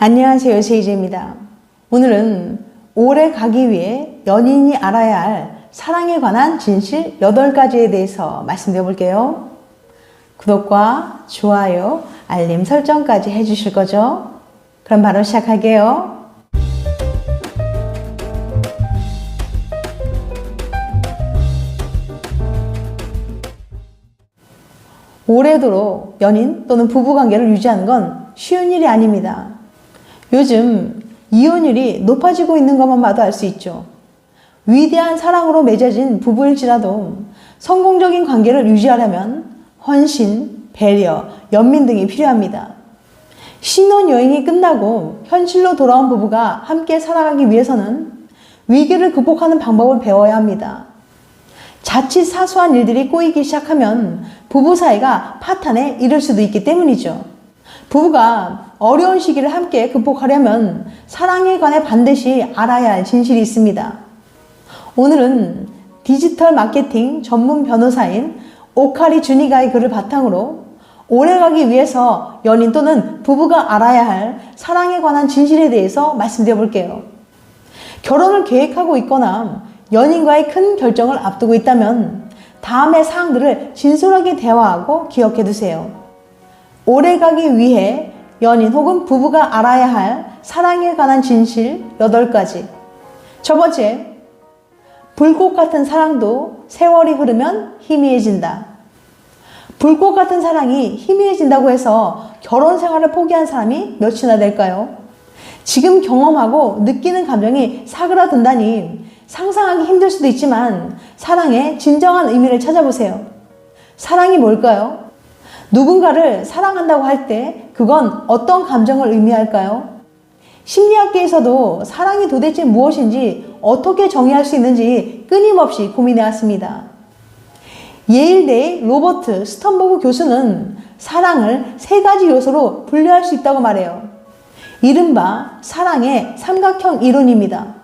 안녕하세요. 세이제입니다. 오늘은 오래 가기 위해 연인이 알아야 할 사랑에 관한 진실 8가지에 대해서 말씀드려 볼게요. 구독과 좋아요, 알림 설정까지 해주실 거죠? 그럼 바로 시작할게요. 오래도록 연인 또는 부부 관계를 유지하는 건 쉬운 일이 아닙니다. 요즘 이혼율이 높아지고 있는 것만 봐도 알 수 있죠. 위대한 사랑으로 맺어진 부부일지라도 성공적인 관계를 유지하려면 헌신, 배려, 연민 등이 필요합니다. 신혼여행이 끝나고 현실로 돌아온 부부가 함께 살아가기 위해서는 위기를 극복하는 방법을 배워야 합니다. 자칫 사소한 일들이 꼬이기 시작하면 부부 사이가 파탄에 이를 수도 있기 때문이죠. 부부가 어려운 시기를 함께 극복하려면 사랑에 관해 반드시 알아야 할 진실이 있습니다. 오늘은 디지털 마케팅 전문 변호사인 오카리 주니가의 글을 바탕으로 오래가기 위해서 연인 또는 부부가 알아야 할 사랑에 관한 진실에 대해서 말씀드려 볼게요. 결혼을 계획하고 있거나 연인과의 큰 결정을 앞두고 있다면 다음의 사항들을 진솔하게 대화하고 기억해 두세요. 오래가기 위해 연인 혹은 부부가 알아야 할 사랑에 관한 진실 8가지. 첫 번째, 불꽃 같은 사랑도 세월이 흐르면 희미해진다. 불꽃 같은 사랑이 희미해진다고 해서 결혼 생활을 포기한 사람이 몇이나 될까요? 지금 경험하고 느끼는 감정이 사그라든다니 상상하기 힘들 수도 있지만 사랑의 진정한 의미를 찾아보세요. 사랑이 뭘까요? 누군가를 사랑한다고 할 때 그건 어떤 감정을 의미할까요? 심리학계에서도 사랑이 도대체 무엇인지 어떻게 정의할 수 있는지 끊임없이 고민해 왔습니다. 예일대의 로버트 스턴버그 교수는 사랑을 세 가지 요소로 분류할 수 있다고 말해요. 이른바 사랑의 삼각형 이론입니다.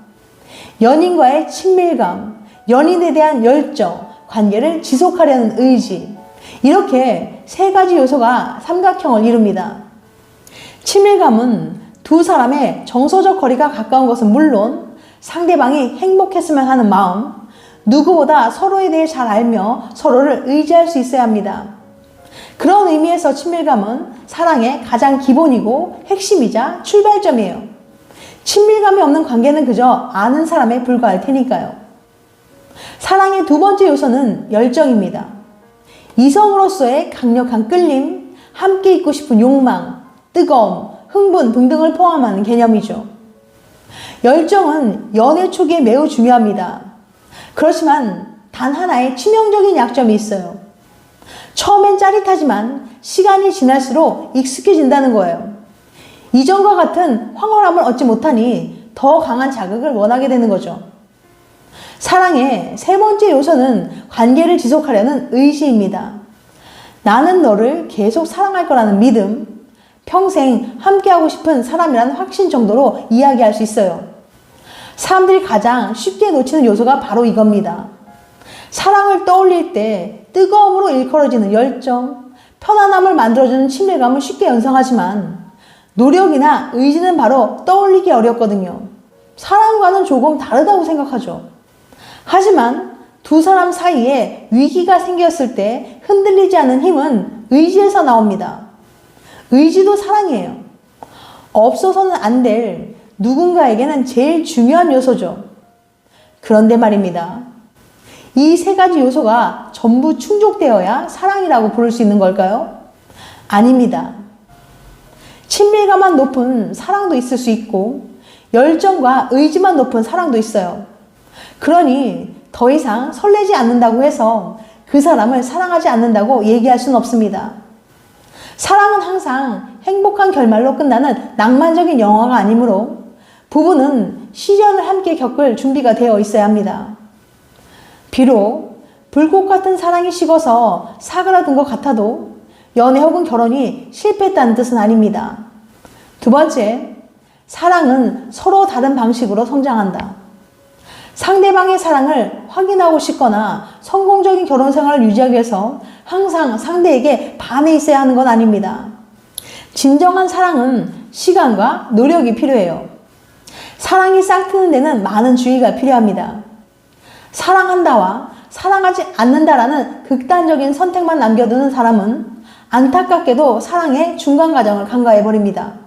연인과의 친밀감, 연인에 대한 열정, 관계를 지속하려는 의지. 이렇게 세 가지 요소가 삼각형을 이룹니다. 친밀감은 두 사람의 정서적 거리가 가까운 것은 물론 상대방이 행복했으면 하는 마음, 누구보다 서로에 대해 잘 알며 서로를 의지할 수 있어야 합니다. 그런 의미에서 친밀감은 사랑의 가장 기본이고 핵심이자 출발점이에요. 친밀감이 없는 관계는 그저 아는 사람에 불과할 테니까요. 사랑의 두 번째 요소는 열정입니다. 이성으로서의 강력한 끌림, 함께 있고 싶은 욕망, 뜨거움, 흥분 등등을 포함하는 개념이죠. 열정은 연애 초기에 매우 중요합니다. 그렇지만 단 하나의 치명적인 약점이 있어요. 처음엔 짜릿하지만 시간이 지날수록 익숙해진다는 거예요. 이전과 같은 황홀함을 얻지 못하니 더 강한 자극을 원하게 되는 거죠. 사랑의 세 번째 요소는 관계를 지속하려는 의지입니다. 나는 너를 계속 사랑할 거라는 믿음, 평생 함께하고 싶은 사람이라는 확신 정도로 이야기할 수 있어요. 사람들이 가장 쉽게 놓치는 요소가 바로 이겁니다. 사랑을 떠올릴 때 뜨거움으로 일컬어지는 열정, 편안함을 만들어주는 친밀감을 쉽게 연상하지만 노력이나 의지는 바로 떠올리기 어렵거든요. 사랑과는 조금 다르다고 생각하죠. 하지만 두 사람 사이에 위기가 생겼을 때 흔들리지 않는 힘은 의지에서 나옵니다. 의지도 사랑이에요. 없어서는 안 될 누군가에게는 제일 중요한 요소죠. 그런데 말입니다. 이 세 가지 요소가 전부 충족되어야 사랑이라고 부를 수 있는 걸까요? 아닙니다. 친밀감만 높은 사랑도 있을 수 있고, 열정과 의지만 높은 사랑도 있어요. 그러니 더 이상 설레지 않는다고 해서 그 사람을 사랑하지 않는다고 얘기할 수는 없습니다. 사랑은 항상 행복한 결말로 끝나는 낭만적인 영화가 아니므로 부부는 시련을 함께 겪을 준비가 되어 있어야 합니다. 비록 불꽃 같은 사랑이 식어서 사그라든 것 같아도 연애 혹은 결혼이 실패했다는 뜻은 아닙니다. 두 번째, 사랑은 서로 다른 방식으로 성장한다. 상대방의 사랑을 확인하고 싶거나 성공적인 결혼 생활을 유지하기 위해서 항상 상대에게 반해 있어야 하는 건 아닙니다. 진정한 사랑은 시간과 노력이 필요해요. 사랑이 싹트는 데는 많은 주의가 필요합니다. 사랑한다와 사랑하지 않는다라는 극단적인 선택만 남겨두는 사람은 안타깝게도 사랑의 중간 과정을 간과해버립니다.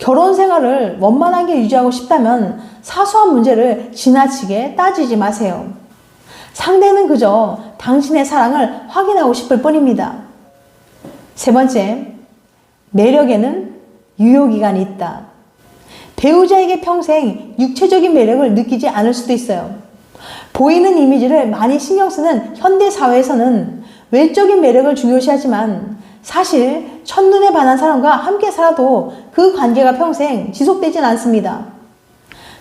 결혼 생활을 원만하게 유지하고 싶다면 사소한 문제를 지나치게 따지지 마세요. 상대는 그저 당신의 사랑을 확인하고 싶을 뿐입니다. 세 번째, 매력에는 유효기간이 있다. 배우자에게 평생 육체적인 매력을 느끼지 않을 수도 있어요. 보이는 이미지를 많이 신경 쓰는 현대 사회에서는 외적인 매력을 중요시하지만 사실 첫눈에 반한 사람과 함께 살아도 그 관계가 평생 지속되진 않습니다.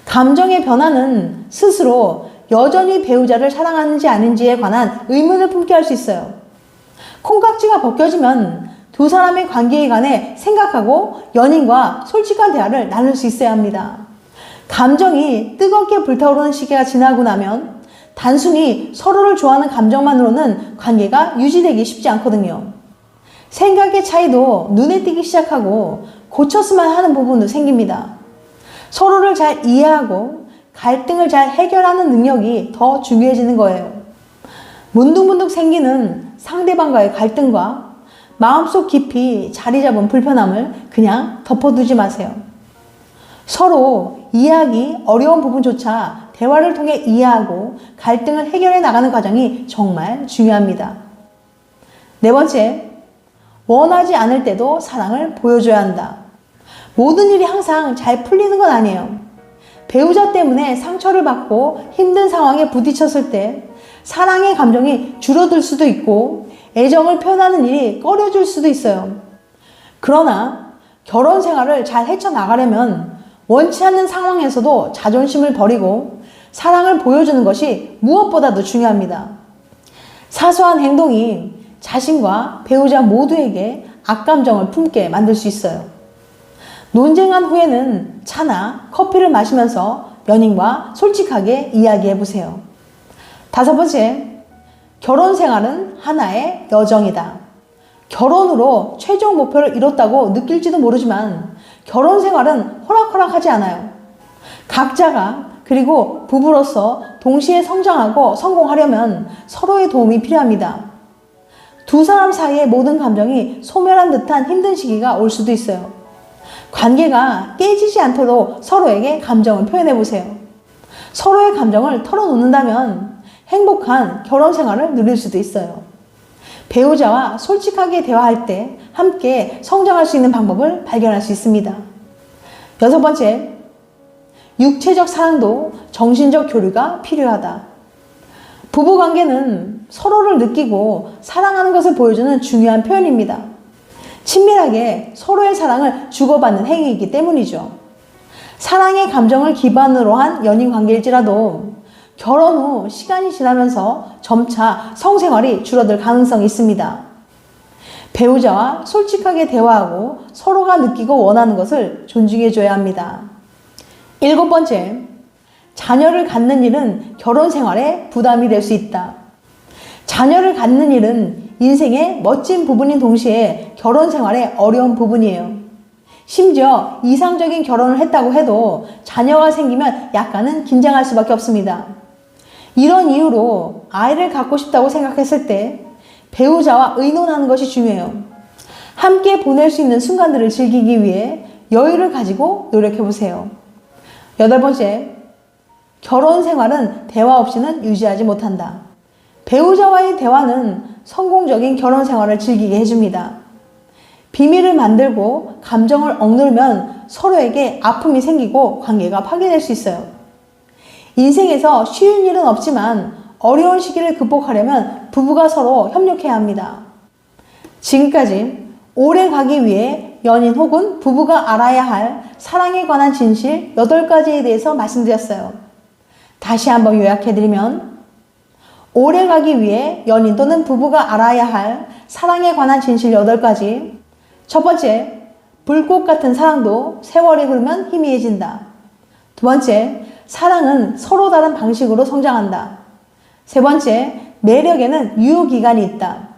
감정의 변화는 스스로 여전히 배우자를 사랑하는지 아닌지에 관한 의문을 품게 할 수 있어요. 콩깍지가 벗겨지면 두 사람의 관계에 관해 생각하고 연인과 솔직한 대화를 나눌 수 있어야 합니다. 감정이 뜨겁게 불타오르는 시기가 지나고 나면 단순히 서로를 좋아하는 감정만으로는 관계가 유지되기 쉽지 않거든요. 생각의 차이도 눈에 띄기 시작하고 고쳤으면 하는 부분도 생깁니다. 서로를 잘 이해하고 갈등을 잘 해결하는 능력이 더 중요해지는 거예요. 문득문득 생기는 상대방과의 갈등과 마음속 깊이 자리 잡은 불편함을 그냥 덮어두지 마세요. 서로 이해하기 어려운 부분조차 대화를 통해 이해하고 갈등을 해결해 나가는 과정이 정말 중요합니다. 네 번째, 원하지 않을 때도 사랑을 보여줘야 한다. 모든 일이 항상 잘 풀리는 건 아니에요. 배우자 때문에 상처를 받고 힘든 상황에 부딪혔을 때 사랑의 감정이 줄어들 수도 있고 애정을 표현하는 일이 꺼려질 수도 있어요. 그러나 결혼 생활을 잘 헤쳐나가려면 원치 않는 상황에서도 자존심을 버리고 사랑을 보여주는 것이 무엇보다도 중요합니다. 사소한 행동이 자신과 배우자 모두에게 악감정을 품게 만들 수 있어요. 논쟁한 후에는 차나 커피를 마시면서 연인과 솔직하게 이야기해 보세요. 다섯 번째, 결혼 생활은 하나의 여정이다. 결혼으로 최종 목표를 이뤘다고 느낄지도 모르지만 결혼 생활은 호락호락하지 않아요. 각자가 그리고 부부로서 동시에 성장하고 성공하려면 서로의 도움이 필요합니다. 두 사람 사이의 모든 감정이 소멸한 듯한 힘든 시기가 올 수도 있어요. 관계가 깨지지 않도록 서로에게 감정을 표현해 보세요. 서로의 감정을 털어놓는다면 행복한 결혼 생활을 누릴 수도 있어요. 배우자와 솔직하게 대화할 때 함께 성장할 수 있는 방법을 발견할 수 있습니다. 여섯 번째, 육체적 사랑도 정신적 교류가 필요하다. 부부 관계는 서로를 느끼고 사랑하는 것을 보여주는 중요한 표현입니다. 친밀하게 서로의 사랑을 주고받는 행위이기 때문이죠. 사랑의 감정을 기반으로 한 연인 관계일지라도 결혼 후 시간이 지나면서 점차 성생활이 줄어들 가능성이 있습니다. 배우자와 솔직하게 대화하고 서로가 느끼고 원하는 것을 존중해줘야 합니다. 일곱 번째, 자녀를 갖는 일은 결혼 생활에 부담이 될 수 있다. 자녀를 갖는 일은 인생의 멋진 부분인 동시에 결혼 생활의 어려운 부분이에요. 심지어 이상적인 결혼을 했다고 해도 자녀가 생기면 약간은 긴장할 수밖에 없습니다. 이런 이유로 아이를 갖고 싶다고 생각했을 때 배우자와 의논하는 것이 중요해요. 함께 보낼 수 있는 순간들을 즐기기 위해 여유를 가지고 노력해 보세요. 여덟 번째, 결혼 생활은 대화 없이는 유지하지 못한다. 배우자와의 대화는 성공적인 결혼 생활을 즐기게 해줍니다. 비밀을 만들고 감정을 억누르면 서로에게 아픔이 생기고 관계가 파괴될 수 있어요. 인생에서 쉬운 일은 없지만 어려운 시기를 극복하려면 부부가 서로 협력해야 합니다. 지금까지 오래 가기 위해 연인 혹은 부부가 알아야 할 사랑에 관한 진실 8가지에 대해서 말씀드렸어요. 다시 한번 요약해드리면 오래 가기 위해 연인 또는 부부가 알아야 할 사랑에 관한 진실 8가지 첫 번째, 불꽃 같은 사랑도 세월이 흐르면 희미해진다. 두 번째, 사랑은 서로 다른 방식으로 성장한다. 세 번째, 매력에는 유효기간이 있다.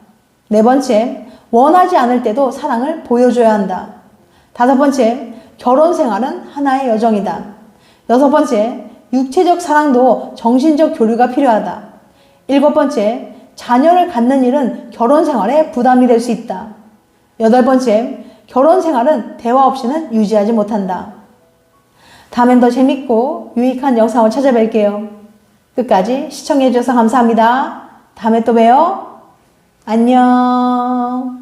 네 번째, 원하지 않을 때도 사랑을 보여줘야 한다. 다섯 번째, 결혼 생활은 하나의 여정이다. 여섯 번째, 육체적 사랑도 정신적 교류가 필요하다. 일곱 번째, 자녀를 갖는 일은 결혼 생활에 부담이 될 수 있다. 여덟 번째, 결혼 생활은 대화 없이는 유지하지 못한다. 다음엔 더 재밌고 유익한 영상을 찾아뵐게요. 끝까지 시청해주셔서 감사합니다. 다음에 또 봬요. 안녕.